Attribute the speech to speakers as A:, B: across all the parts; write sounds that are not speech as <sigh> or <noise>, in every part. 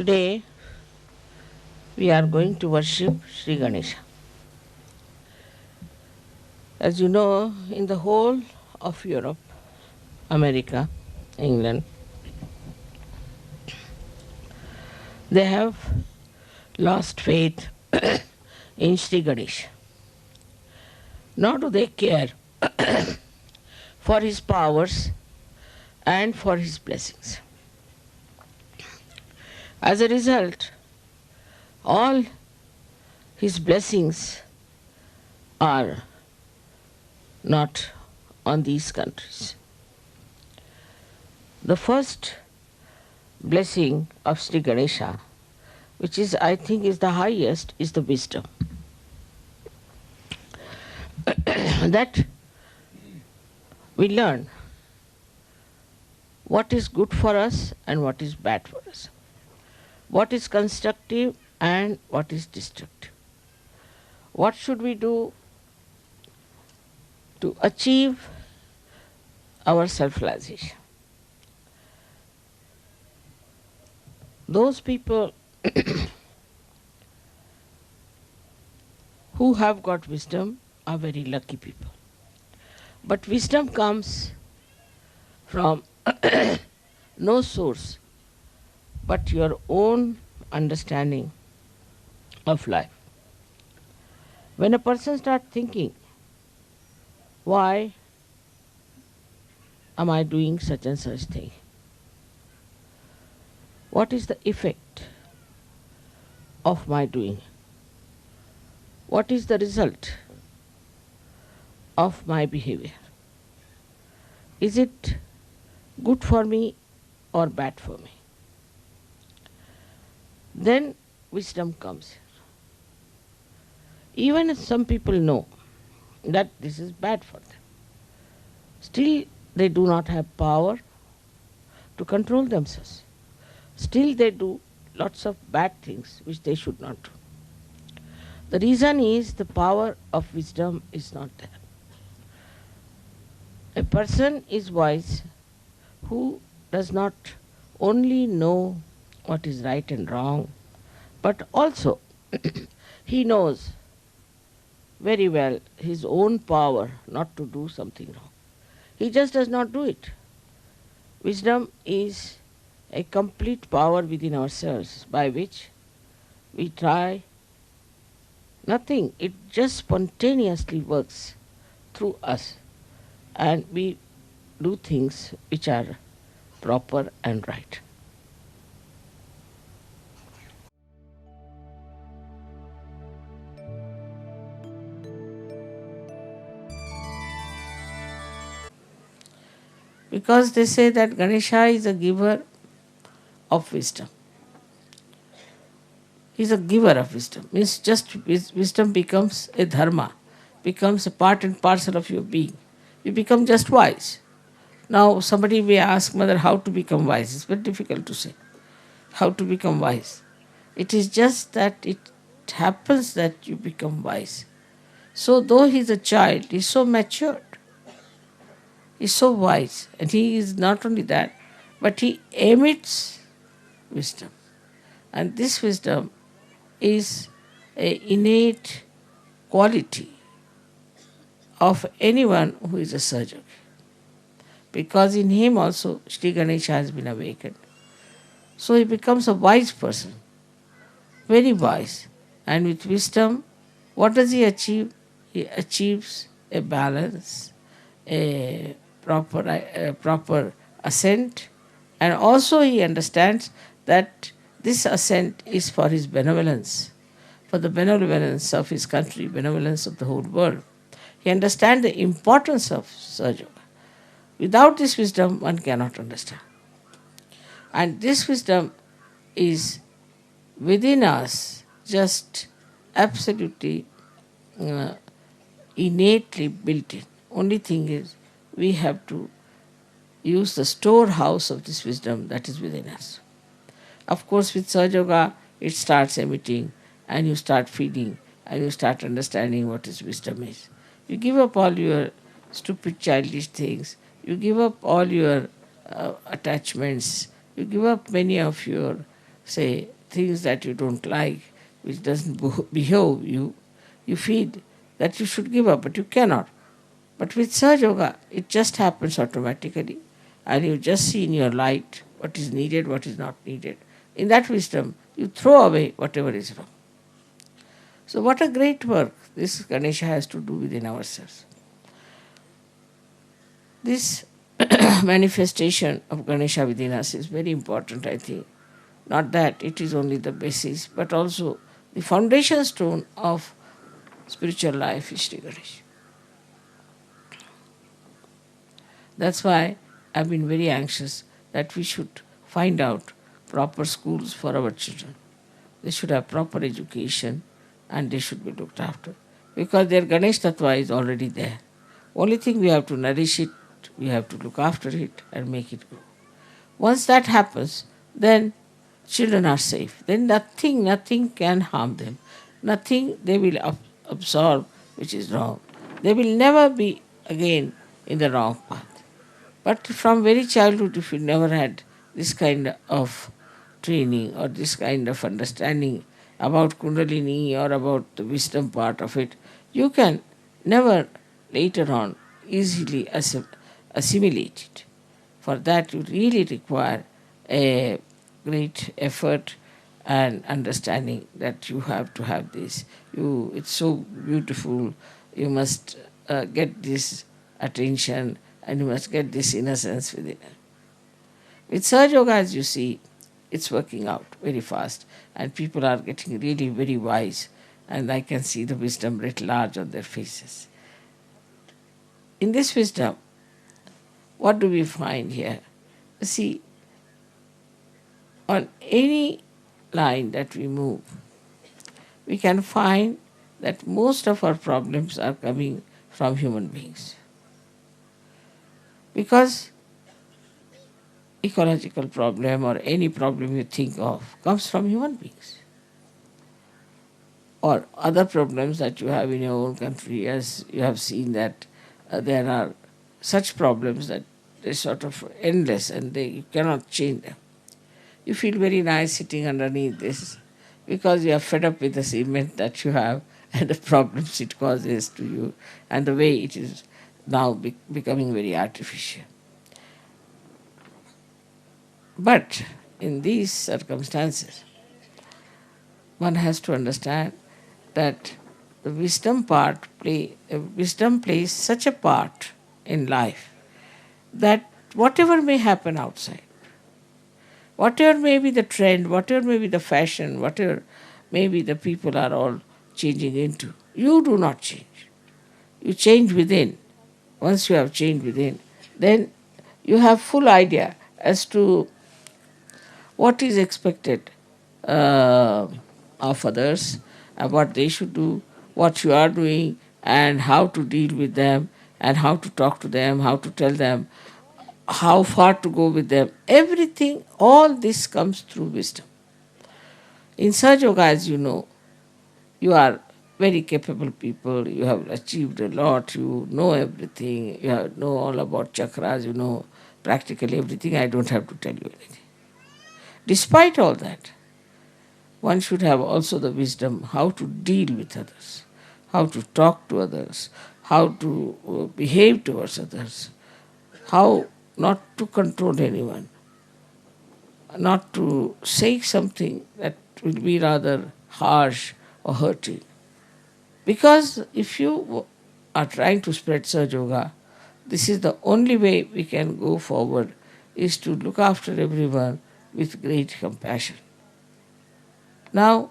A: Today we are going to worship Sri Ganesha. As you know, in the whole of Europe, America, England, they have lost faith <coughs> in Sri Ganesha. Nor do they care <coughs> for his powers and for his blessings. As a result, all his blessings are not on these countries. The first blessing of Sri Ganesha, which is I think is the highest, is the wisdom. <coughs> that we learn what is good for us and what is bad for us, what is constructive and what is destructive. What should we do to achieve our self realization? Those people <coughs> who have got wisdom are very lucky people. But wisdom comes from <coughs> no source but your own understanding of life. When a person starts thinking, why am I doing such and such thing? What is the effect of my doing? What is the result of my behavior? Is it good for me or bad for me? Then wisdom comes. Even if some people know that this is bad for them, still they do not have power to control themselves. Still they do lots of bad things which they should not do. The reason is the power of wisdom is not there. A person is wise who does not only know what is right and wrong, but also <clears throat> he knows very well his own power not to do something wrong. He just does not do it. Wisdom is a complete power within ourselves by which we try nothing, it just spontaneously works through us and we do things which are proper and right. Because they say that Ganesha is a giver of wisdom. He's a giver of wisdom. Means just wisdom becomes a dharma, becomes a part and parcel of your being. You become just wise. Now somebody may ask mother how to become wise. It's very difficult to say. How to become wise. It is just that it happens that you become wise. So though he is a child, he is so matured. Is so wise. And he is not only that, but he emits wisdom. And this wisdom is an innate quality of anyone who is a surgeon. Because in him also Sri Ganesha has been awakened. So he becomes a wise person, very wise. And with wisdom, what does he achieve? He achieves a balance, a proper, a proper ascent, and also he understands that this ascent is for his benevolence, for the benevolence of his country, benevolence of the whole world. He understands the importance of Sahaja Without this wisdom, one cannot understand. And this wisdom is within us, just absolutely uh, innately built in. Only thing is, we have to use the storehouse of this wisdom that is within us. Of course, with Sahaja it starts emitting, and you start feeding and you start understanding what is wisdom is. You give up all your stupid childish things. You give up all your uh, attachments. You give up many of your say, things that you don't like, which doesn't <laughs> behove you, you feel that you should give up, but you cannot. But with Sahaja Yoga, it just happens automatically, and you just see in your light what is needed, what is not needed. In that wisdom, you throw away whatever is wrong. So, what a great work this Ganesha has to do within ourselves. This <coughs> manifestation of Ganesha within us is very important, I think. Not that it is only the basis, but also the foundation stone of spiritual life is Sri Ganesha. That's why I've been very anxious that we should find out proper schools for our children. They should have proper education and they should be looked after because their Ganesh Tattva is already there. Only thing we have to nourish it we have to look after it and make it grow. Once that happens, then children are safe. Then nothing, nothing can harm them. Nothing they will absorb which is wrong. They will never be again in the wrong path. But from very childhood, if you never had this kind of training or this kind of understanding about Kundalini or about the wisdom part of it, you can never later on easily assimilate it. For that, you really require a great effort and understanding that you have to have this. You, it's so beautiful. You must uh, get this attention and you must get this innocence within it. With Sahaja Yoga, as you see, it's working out very fast, and people are getting really very wise, and I can see the wisdom writ large on their faces. In this wisdom, what do we find here? See, on any line that we move, we can find that most of our problems are coming from human beings. Because ecological problem or any problem you think of comes from human beings. Or other problems that you have in your own country, as you have seen that uh, there are such problems that they're sort of endless and they, you cannot change them. You feel very nice sitting underneath this because you are fed up with the cement that you have <laughs> and the problems it causes to you and the way it is now be- becoming very artificial. But in these circumstances, one has to understand that the wisdom part play uh, wisdom plays such a part in life that whatever may happen outside, whatever may be the trend, whatever may be the fashion, whatever maybe the people are all changing into, you do not change. You change within. Once you have changed within, then you have full idea as to what is expected uh, of others and what they should do, what you are doing, and how to deal with them, and how to talk to them, how to tell them how far to go with them. Everything, all this comes through wisdom. In Sahaja Yoga, as you know, you are very capable people, you have achieved a lot, you know everything, you have, know all about chakras, you know practically everything. I don't have to tell you anything. Despite all that, one should have also the wisdom how to deal with others, how to talk to others, how to uh, behave towards others, how not to control anyone, not to say something that will be rather harsh or hurting. Because if you are trying to spread Sahaja Yoga, this is the only way we can go forward is to look after everyone with great compassion. Now,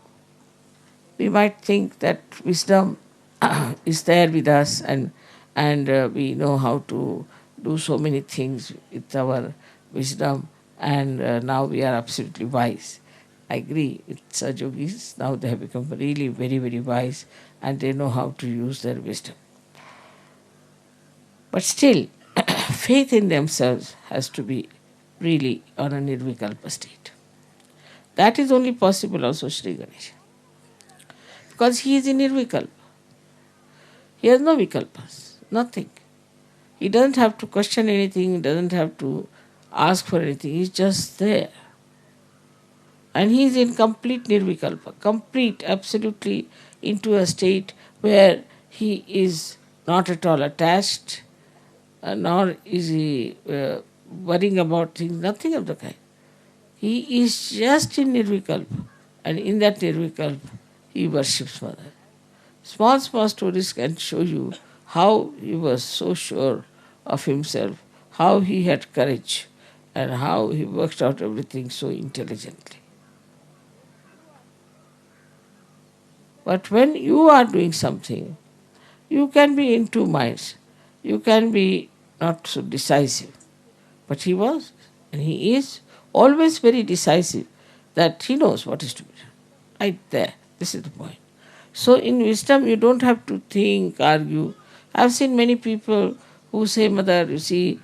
A: we might think that wisdom <coughs> is there with us and and uh, we know how to do so many things with our wisdom, and uh, now we are absolutely wise. I agree with Sahaja Yogis, now they have become really very, very wise and they know how to use their wisdom. But still, <coughs> faith in themselves has to be really on a nirvikalpa state. That is only possible also Sri Ganesha. Because he is in nirvikalpa. He has no vikalpas, nothing. He doesn't have to question anything, he doesn't have to ask for anything, he's just there. And he is in complete nirvikalpa, complete, absolutely into a state where he is not at all attached, uh, nor is he uh, worrying about things, nothing of the kind. He is just in nirvikalpa, and in that nirvikalpa, he worships Mother. Small, small stories can show you how he was so sure of himself, how he had courage, and how he worked out everything so intelligently. But when you are doing something, you can be in two minds. You can be not so decisive. But he was, and he is always very decisive that he knows what is to be done. Right there. This is the point. So in wisdom, you don't have to think, argue. I've seen many people who say, Mother, you see,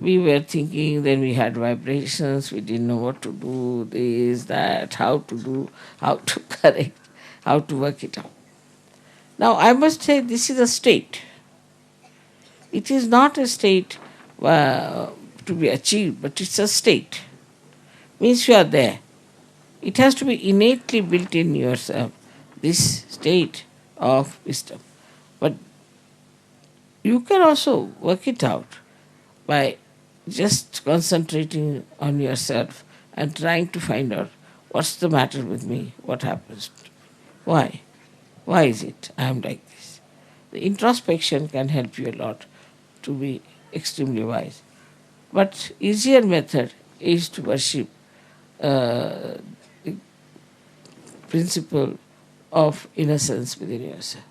A: we were thinking, then we had vibrations, we didn't know what to do, this, that, how to do, how to <laughs> correct how to work it out. Now, I must say this is a state. It is not a state uh, to be achieved, but it's a state. Means you are there. It has to be innately built in yourself, this state of wisdom. But you can also work it out by just concentrating on yourself and trying to find out what's the matter with me, what happens why? Why is it I am like this? The introspection can help you a lot to be extremely wise. But easier method is to worship uh, the principle of innocence within yourself.